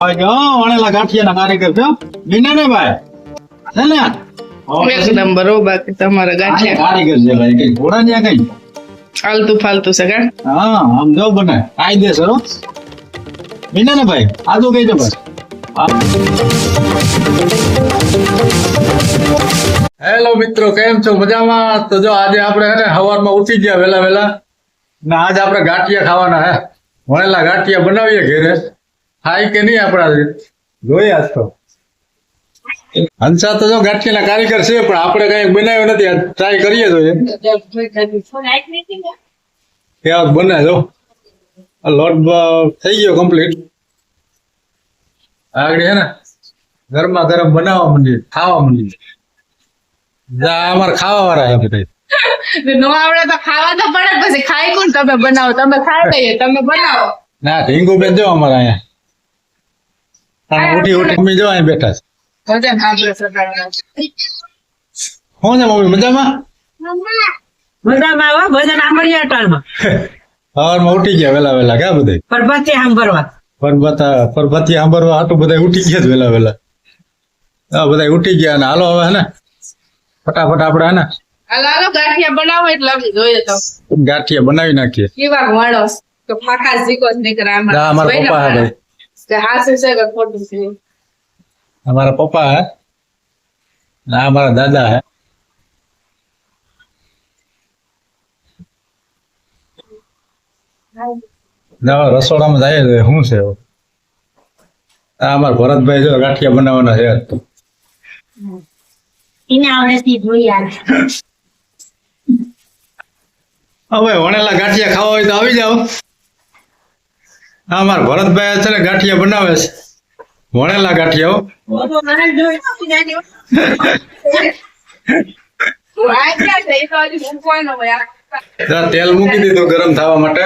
ભાઈ જો વણેલા ગાંઠિયાના કારીગર છો. વિના ને ભાઈ? હે ને? એકદમ બરોબર તમારા આ ગાંઠિયા. કારીગર છે ભાઈ કઈ ઘોડા ને કઈ? ફાલતુ ફાલતુ છે કે? હા આમ જો બને કાયદેસર વિના ને ભાઈ આદુ કઈ દો ભાઈ હેલો મિત્રો કેમ છો? મજામાં? તો જો આજે આપણે હે ને સવારમાં ઉઠી ગયા વેલા વેલા ને આજે આપણે ગાંઠિયા ખાવાના હે વણેલા ગાંઠિયા બનાવીએ ઘેરે. ખાય કે નહીં આપણા જોઈએ આજ તો. હંસા તો જો ગાંઠીના કારીગર છે પણ આપણે કઈ બનાવ્યો નથી. ટ્રાય કરીએ તો કેવા બને જો. લોટ થઈ ગયો કમ્પ્લીટ આગળ છે ને ગરમા ગરમ બનાવવા મંડી ખાવા મંડી જા અમારે ખાવા વાળા છે બધા. નો આવડે તો ખાવા તો પડે પછી. ખાઈ કોણ તમે બનાવો? તમે ખાઈ લઈએ તમે બનાવો. ના ઢીંગુ બેન જો અમારે અહીંયા. ઉઠી ઉઠી મમ્મી જો અહીં બેઠા છે. ભજન સાંભળે સદાના. શું છે મમ્મી મજામાં? મજામાં આવો ભજન સાંભળીએ અટાણમાં. સવારમાં ઉઠી ગયા વેલા વેલા ક્યાં બધા? પરબતે સાંભળવા. પરબતા પરબતી સાંભળવા હાટું બધા ઉઠી ગયા વેલા વેલા હા બધા ઉઠી ગયા અને હાલો હવે હે ને? ફટાફટ આપણે હે ને? હાલો હાલો ગાંઠિયા બનાવો એટલે જોઈએ તો. ગાંઠિયા બનાવી નાખીએ. કેવા વણો તો ફાકા ઝીકો જ નીકળે અમારા પપ્પા હે ભાઈ. અમારા પપ્પા ના અમારા દાદા હે. રસોડામાં જાય શું છે આ અમારા ભરતભાઈ જો ગાંઠિયા બનાવવાના છે. હવે વણેલા ગાંઠિયા ખાવા હોય તો આવી જાઓ. આ અમારા ભરતભાઈ છે ને ગાંઠિયા બનાવે છે. વણેલા ગાંઠિયા હો. તેલ મૂકી દીધું ગરમ થવા માટે.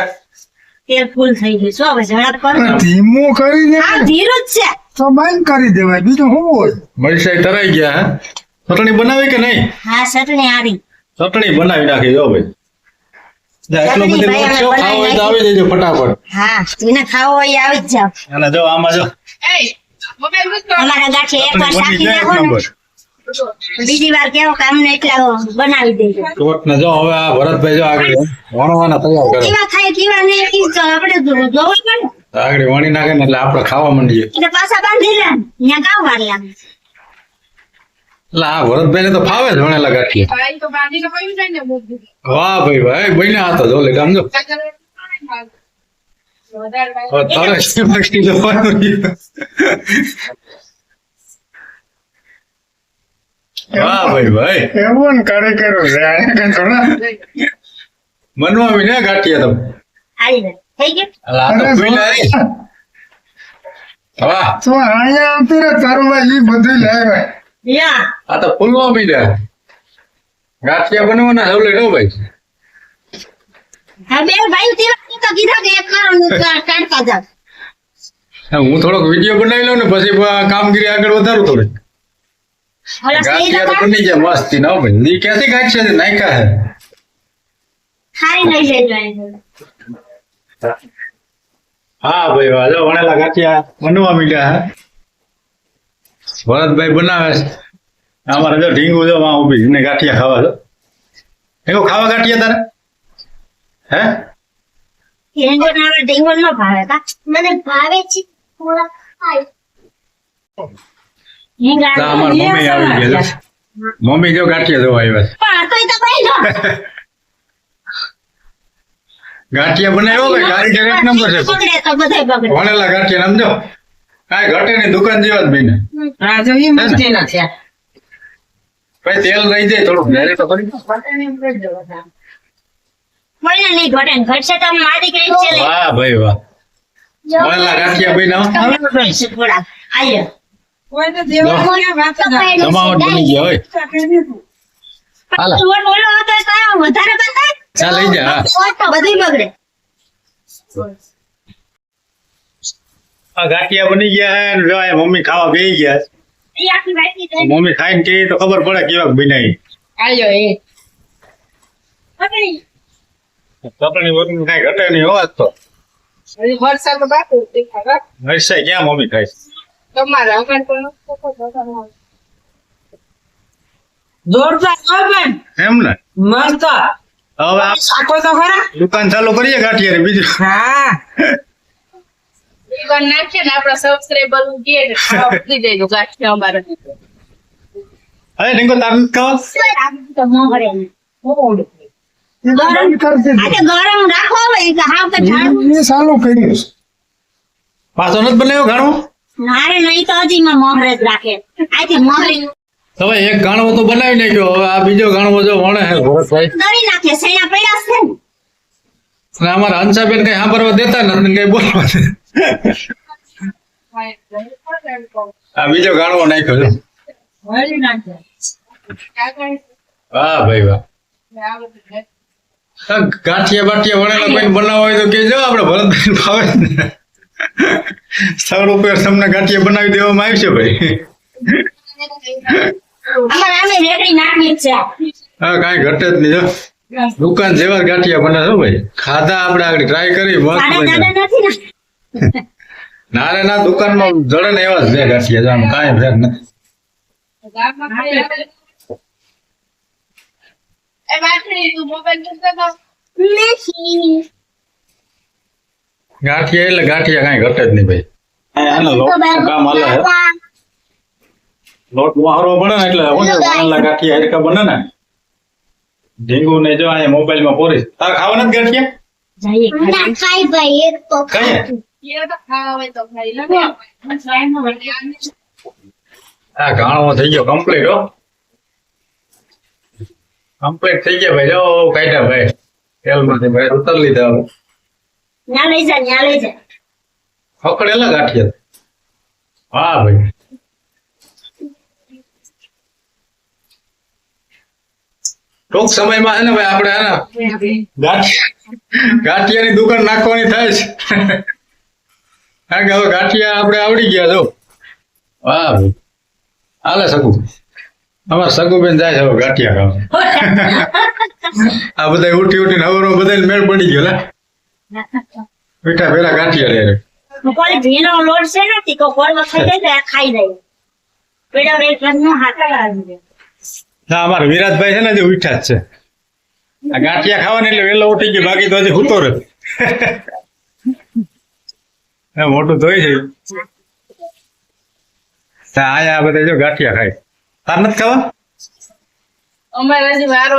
તેલ ફૂલ થઈ ગયું. શું હવે ઝડપ કરો ધીમું કરીને આ ધીરું જ છે. તો બંધ કરી દેવાય. બીજું શું હોય? મરચાઈ તરાઈ ગયા હે? ચટણી બનાવી કે નહીં? હા ચટણી હારી ચટણી બનાવી નાખી જો ભાઈ. એટલો બધી ભાઈ લોટ ખાવો હોય તો આવી જજો ફટાફટ. હા એને ખાવો હોય આવી જ જાવ અને જો આમાં જો. એય, મોબાઈલ મૂકો. અમારા ગાંઠે એક વાર ચટણી બની શાકી જાય એક નાખો ને બીજી વાર કેવો કામ ને એટલા બનાવી દેજો. લોટ ને જો હવે આ ભરતભાઈ જો આગળ વણવાના તૈયાર કરે. કેવા ખાય કેવા ને ઈ તો આપણે જોવું પડે. આગળ વણી નાખે ને એટલે આપણે ખાવા માંડીએ. એટલે પાછા બાંધી લે ત્યાં કામ વાર લાગે આ ભરતભાઈ ને તો ફાવે જ વણેલા ગાંઠિયા. ભાઈ તો બાંધીને પડ્યું છે ને મૂકી દીધું. વાહ ભાઈ ભાઈ બન્યા હતા જો લે સમજો? વાહ ભાઈ ભાઈ. એવો કરે કર્યો છે આ મનવા બી ને ગાંઠિયા તમે. આવી થઈ ગયું? તો. વાહ. તો અહીંયા આવતી રે તારું ભાઈ ઈ બધું લાવ્યા. આ તો ફૂલવા મીડ્યા ગાંઠિયા બનવાના હવે લેડો ભાઈ. હા બે ભાઈ તેવા તો કીધા કે એક વાર કાઢતા જા હું થોડોક વીડિયો બનાવી લઉં ને પછી કામગીરી આગળ વધારું થોડી. ગાંઠિયા તો બની જાય મસ્તી ના ભાઈ. ની ક્યાંથી ગાંઠિયા છે? નાખ્યા હે જાય હા ભાઈ વાહ વણેલા ગાંઠિયા બનવા મીડ્યા હે. ભરતભાઈ બનાવે છે. અમારે જો ઢીંગું જો વાં ઊભી ને ગાંઠિયા ખાવા છો ઢીંગું ખાવા ગાંઠિયા તારે? હે? ઢેંગો ના આવે ન ભાવે કા? મને ભાવે છે થોડા. ખાય અમાર મમ્મી આવી ગયા મમ્મી જો ગાંઠિયા જોવા આવ્યા છે. પણ આ તો ઈ તો ભાઈ નો ગાંઠિયા બનાવ્યો કે? એક નંબર છે. વણેલા ગાંઠિયા સમજો કાંઈ ઘટે નહીં દુકાન જેવા જ બીને. હા જો છે. ભાઈ તેલ રહી જાય થોડું ઘરે તો કોઈને નહીં ઘટે ને ઘટશે તો મારી કઈ છે વાહ ભાઈ વાહ. વણેલા ગાંઠિયા બન્યા થોડા આયો. જમાવટ બની ગયા હોય. હાલો. લોટ તો વધારે બંધાય? ચા લઈ જા બધુંય બગડે. આ ગાંઠિયા બની ગયા છે ને જો મમ્મી ખાવા બેસી ગયા છે. મમ્મી ખાઈને કે તો ખબર પડે કેવા બનાવી. આયો એ. ઘટે નહીં હોવા તો. વરસાદ બાકી ક્યાં મમ્મી ખાય તમારે. જોરદાર એમ ને? મસ્ત. હવે તો ખરા? દુકાન ચાલુ કરીએ ગાંઠિયા બીજું. હા. દુકાન નાખીએ ને આપણા સબસ્ક્રાઈબર કહે ને ખાવા મૂકી દેજો ગાંઠિયા અમારે અરે ઢીંગો તાર ખાવા તો. બંધ કરી આ દીધું. તો ગરમ રાખો હવે કે ઠાંડુ. એ સાલું કર્યું પાછો નથી બનાવ્યો ઘણો મારે નહીં તો હજી માં મોહરે જ રાખે આથી મોહરી તમે એક ગાણવો તો બનાવી નાખ્યો હવે આ બીજો ગાણવો જો વણે છે ભરતભાઈ નાખે સૈના પડ્યા છે ને અને અમારા હંસાબેન કઈ સાંભળવા દેતા નથી કઈ બોલવા. આ બીજો ગાણવો નાખ્યો વાહ ભાઈ વાહ. ગાંઠિયા બાઠિયા વણેલા કોઈ બનાવવા હોય તો કેજો આપણે ભરતભાઈ ભાવે સૌ રૂપિયા તમને ગાંઠિયા બનાવી દેવામાં આવશે ભાઈ. જ છે. હા કાંઈ ઘટે જ નહીં જો. દુકાન જેવા ગાંઠિયા બને છે ભાઈ. ખાધા આપણે આગળ ટ્રાય કરી મસ્ત ને ના રે ના. દુકાનમાં જડે ને એવા જ છે ગાંઠિયા જામ કાંઈ ફેર નથી. ગાંઠિયા એટલે ગાંઠિયા કાંઈ ઘટે જ નહીં ભાઈ. લોટ કામ હાલે લોટ વાહરો બને ને એટલે ગાંઠિયા એટલે બને ને. ઢીંગુ ને જો અહીંયા મોબાઈલમાં પોરીશ. તાર ખાવા નથી ગાંઠિયા ના ખાઈ ભાઈ એક તો કઈ એ તો ખાવા હોય ખાઈ આ ઘાણો થઈ ગયો કમ્પ્લીટ હો. કમ્પ્લીટ થઈ ગયા ભાઈ જો કાઢ્યા ભાઈ. તેલમાંથી ભાઈ ઉતર લીધા. ના લઈ જા ના લઈ જા. ફકડેલા ગાંઠિયા. હા ભાઈ. ટૂંક સમયમાં છે ને ભાઈ આપણે, હે ને? ગાંઠિયાની દુકાન નાખવાની થાય છે. કારણ કે હવે ગાંઠિયા આપણે આવડી ગયા, જો. વાહ હાલે શકું અમારે સગુબેન જાય છે હવે ગાંઠિયા ખાવા. આ બધા ઉઠી ઉઠીને હવારમાં બધાને મેળ પડી ગયો મીઠા પેલા ગાંઠિયા લે લોટ છે ને ખાઈ જાય પેલા નો અમારા વિરાજભાઈ છે ને હજી ઉઠ્યા જ છે. આ ગાંઠિયા ખાવાની એટલે વેલો ઉઠી ગયો બાકી તો હજી હુતો રહે મોટું ધોઈ છે. આયા બધા જો ગાંઠિયા ખાય. તાર નથી ખાવા? અમારે વારો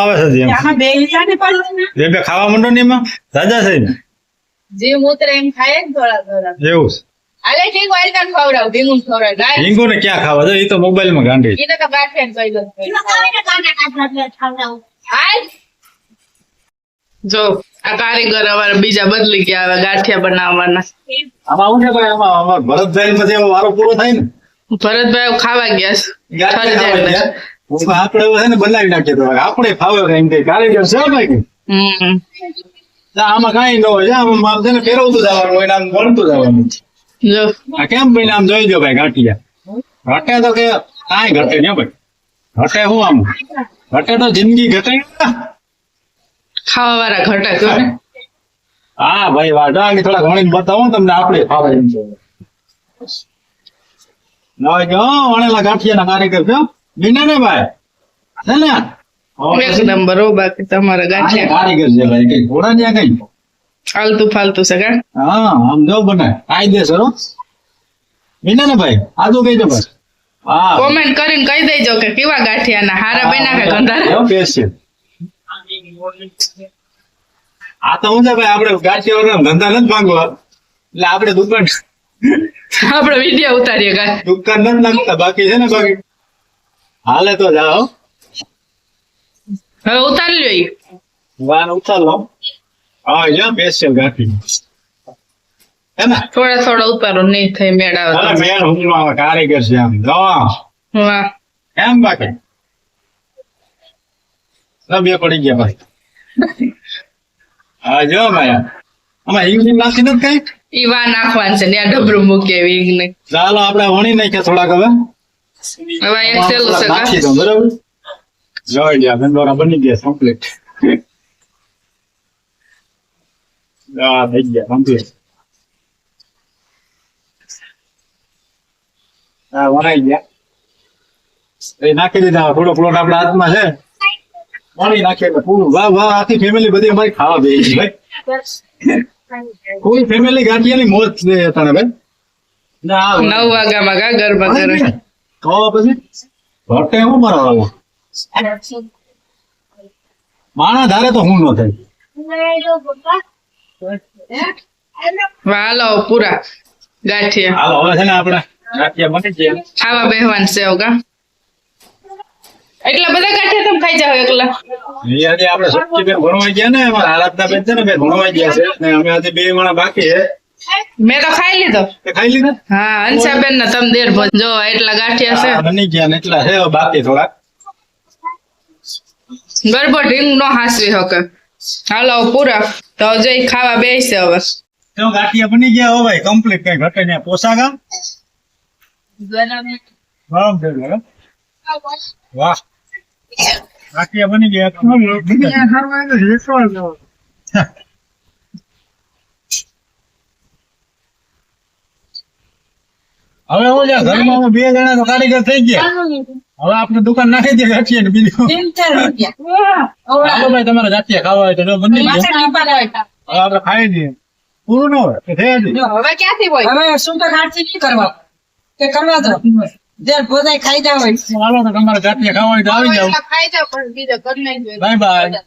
આવે છે બે બે ખાવા માંડો ને એમાં? રાજા છે ને? જે એમ ખાય થોડા થોડા એવું છે. હાલે ઠીક હોય તને ખવડાવ ભીંગું ખવડાવ હિંગો ને ક્યાં ખાવા? જો એ તો મોબાઈલમાં ગાંડી એ તો ગાંઠિયા કહી દો એમાં ખાવે ને કાંટા કાઢવા ખાવડાવું. હાલ. જો આ કારીગર અમારે બીજા બદલી ગયા હવે ગાંઠિયા બનાવવાના. આમાં છે ભાઈ આમાં આમાં ભરતભાઈ પછી વારો પૂરો થાય ને? ભરતભાઈ ખાવા ગયા છે. ગાંઠિયા ઠરી ખાવા જાય ગયા. આપણે છે ને બનાવી નાખીએ તો આપણે ફાવે એમ કઈ. કારીગર છે ભાઈ. હમ. આમાં કઈ ન હોય. આમાં આમ છે ને ફેરવતું જવાનું હોય ને આમ વળતું જવાનું. આ કેમ આમ જોઈ દો ભાઈ ગાંઠિયા? ઘટે તો કે કાંઈ ઘટે નહીં ભાઈ. ઘટે શું આમ? ઘટે તો જિંદગી ઘટે ને. ખાવા વાળા હા ભાઈ ડાંગ થોડા ઘણી બતાવો ને તમને આપણે. ના જો વણેલા ગાંઠિયાના કારીગર છો બીને ને ભાઈ. હે ને? એક નંબર હો બાકી તમારા ગાંઠિયા. કારીગર છે ભાઈ કઈ ઘોડા ત્યાં કઈ? ફાલતુ ફાલતુ છે કે હા આમ જો બને કાયદેસર બીને ને ભાઈ આજુ કહેજો ભાઈ હા કોમેન્ટ કરીને કહી દેજો કે કેવા ગાંઠિયાના હારા બેના કે ગંધારા કેસ આ તો હું છે ભાઈ આપણે ગાંઠિયા ધંધા નથી માંગવા એટલે આપણે દુકાન આપણે વીડિયો ઉતારીએ કા દુકાન નથી નાખતા બાકી છે ને બાકી હાલે તો જાઓ હવે ઉતારી લ્યો વાન ઉતારો હા જા સ્પેશિયલ ગાંઠી. થોડા થોડા ઉતારો નહીં થઈ મેળ આવે અરે તો. મેન હુકમાં કારીગર છે આમ. જો. એમ બાકી. બે પડી ગયા ભાઈ. હા જો ભાઈ. આમાં હિંગ નાખી નથી કઈ? ઈ વા નાખવાનું છે ત્યાં ડબરું વીગ ને ચાલો આપણે વણી નાખ્યા થોડાક હવે. હવે એક સેલું છે નાખી દો બરાબર? જોઈ લ્યા મેંદોરા બની ગયા કમ્પ્લીટ આ થઈ ગયા complete. હા વણાઈ ગયા એ નાખી દીધા થોડો પ્લોટ આપણા હાથમાં છે વણી નાખે પૂરું વાહ વાહ આખી ફેમિલી બધી અમારી ખાવા બે ભાઈ કોઈ ફેમિલી ગાંઠિયાની મોજ છે તને ભાઈ ના નવ વાગ્યામાં ગા ગરબા કરે ખાવા પછી ભટ્ટે હું મારા માણા ધારે તો હું ન થાય હાલો પૂરા. ગાંઠિયા. હાલો હવે છે ને આપણે ગાંઠિયા બની ગયા. ખાવા બેહવાન છે ઓગા એટલા બધા ગાંઠિયા તમે ખાઈ જાવ એકલા. આજે આપણે સચ્ચી બેન ભણવા ગયા ને અમારા આરાધના બેન છે ને બેન ભણવા ગયા છે. ને અમે આજે બે માણા બાકી છે. મેં તો ખાઈ લીધો. ખાઈ લીધો? હા અંશાબેન ને તમે દેર ભજ જો એટલા ગાંઠિયા છે. બની ગયા ને એટલા છે બાકી થોડા ગરબો ઢીંગ નો હાસવી હકે. હાલો પૂરા. તો જઈ ખાવા બેસશે હવે. તો ગાંઠિયા બની ગયા હો ભાઈ કમ્પ્લીટ કઈ ઘટે ને પોસાગા વાહ. ગાંઠિયા બની ગયા. હવે હું જા ઘરમાં હું બે જણા તો કારીગર થઈ ગયા. હવે આપણે દુકાન નાખી દે ગાંઠિયા ને બીજું. હાલો ભાઈ તમારે ગાંઠિયા ખાવા હોય તો બની. હવે આપણે ખાઈ દઈએ. પૂરું ન હોય કે થઈ હજી? હવે ક્યાંથી હોય? હવે શું તો ખાટથી નહીં કરવા. કે કરવા દો જે પોતાય ખાઈ જાવ હાલો તો તમારે ગાંઠિયા ખાવા હોય તો આવી જાવ ખાઈ જાવ પણ બીજા ઘર નહીં બાય બાય.